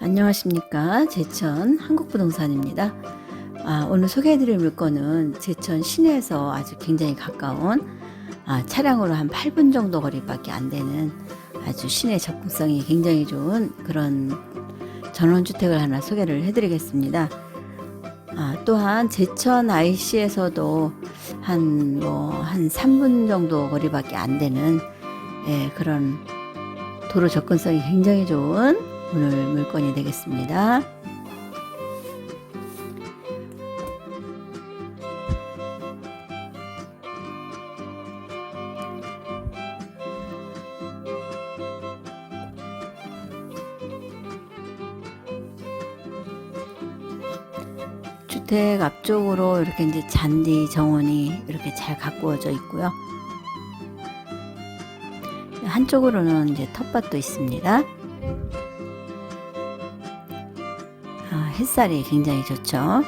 안녕하십니까 제천 한국부동산입니다. 아, 오늘 소개해드릴 물건은 제천 시내에서 아주 굉장히 가까운 아, 차량으로 한 8분 정도 거리밖에 안 되는 아주 시내 접근성이 굉장히 좋은 그런 전원주택을 하나 소개를 해드리겠습니다. 아, 또한 제천 IC에서도 한 뭐한 3분 정도 거리밖에 안 되는 예, 그런 도로 접근성이 굉장히 좋은 오늘 물건이 되겠습니다. 주택 앞쪽으로 이렇게 이제 잔디 정원이 이렇게 잘 가꾸어져 있고요. 한쪽으로는 이제 텃밭도 있습니다. 아, 햇살이 굉장히 좋죠.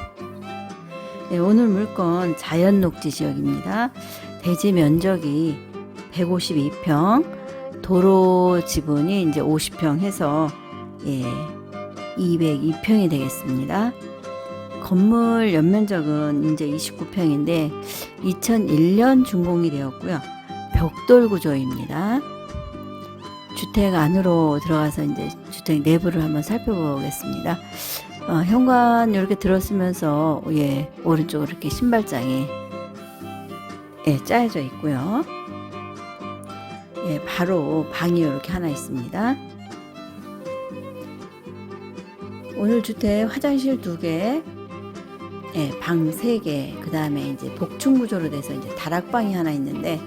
네, 오늘 물건 자연 녹지 지역입니다. 대지 면적이 152평, 도로 지분이 이제 50평 해서 예, 202평이 되겠습니다. 건물 연면적은 이제 29평인데 2001년 준공이 되었고요. 벽돌 구조입니다. 주택 안으로 들어가서 이제 주택 내부를 한번 살펴보겠습니다. 어, 현관 이렇게 들어서면서 예 오른쪽으로 이렇게 신발장이 예 짜여져 있고요. 예 바로 방이 이렇게 하나 있습니다. 오늘 주택 화장실 두 개, 예, 방 세 개, 그 다음에 이제 복층 구조로 돼서 이제 다락방이 하나 있는데,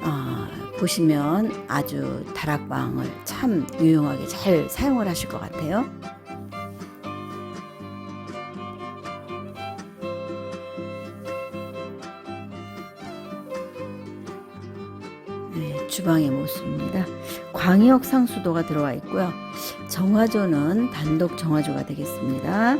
어, 보시면 아주 다락방을 참 유용하게 잘 사용을 하실 것 같아요. 주방의 모습입니다. 광역 상수도가 들어와 있고요. 정화조는 단독 정화조가 되겠습니다.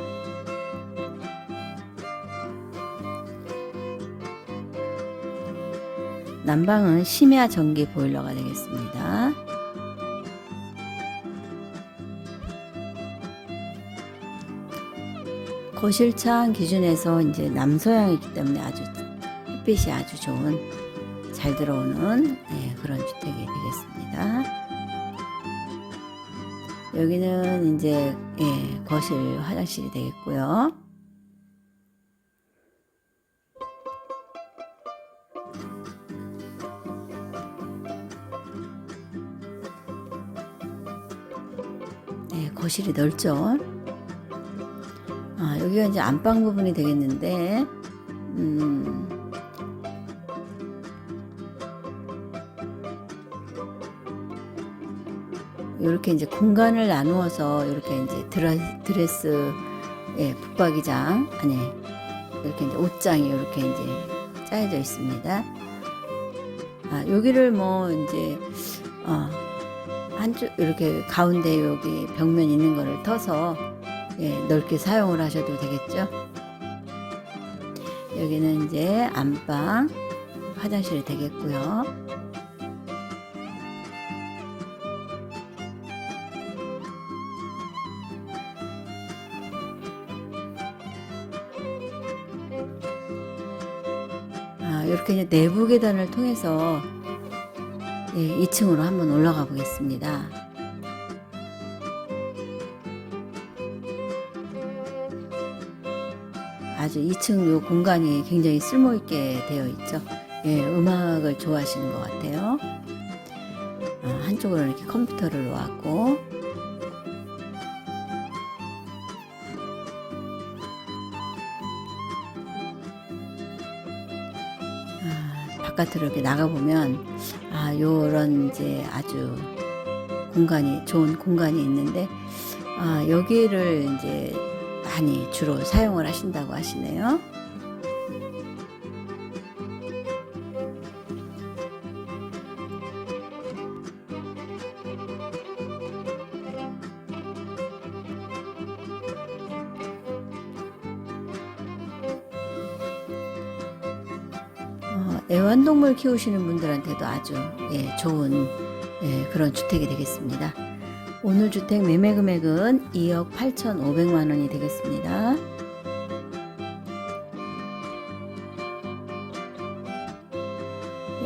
난방은 심야 전기 보일러가 되겠습니다. 거실창 기준에서 이제 남서향이기 때문에 아주 햇빛이 아주 좋은 잘 들어오는 예, 그런 주택이 되겠습니다. 여기는 이제 예, 거실 화장실이 되겠고요. 네, 거실이 넓죠. 아, 여기가 이제 안방 부분이 되겠는데, 음, 이렇게 이제 공간을 나누어서 이렇게 이제 드레, 드레스, 예, 붙박이장, 아니, 이렇게 이제 옷장이 이렇게 이제 짜여져 있습니다. 아, 여기를 뭐 이제, 어, 한쪽, 이렇게 가운데 여기 벽면 있는 거를 터서, 예, 넓게 사용을 하셔도 되겠죠. 여기는 이제 안방, 화장실이 되겠고요. 이렇게 내부 계단을 통해서 예, 2층으로 한번 올라가 보겠습니다. 아주 2층 요 공간이 굉장히 쓸모 있게 되어 있죠. 예, 음악을 좋아하시는 것 같아요. 아, 한쪽으로 이렇게 컴퓨터를 놓았고, 바깥으로 이렇게 나가보면, 아, 요런 이제 아주 공간이, 좋은 공간이 있는데, 아, 여기를 이제 많이 주로 사용을 하신다고 하시네요. 애완동물 키우시는 분들한테도 아주 예, 좋은 예, 그런 주택이 되겠습니다. 오늘 주택 매매 금액은 2억 8,500만 원이 되겠습니다.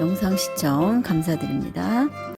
영상 시청 감사드립니다.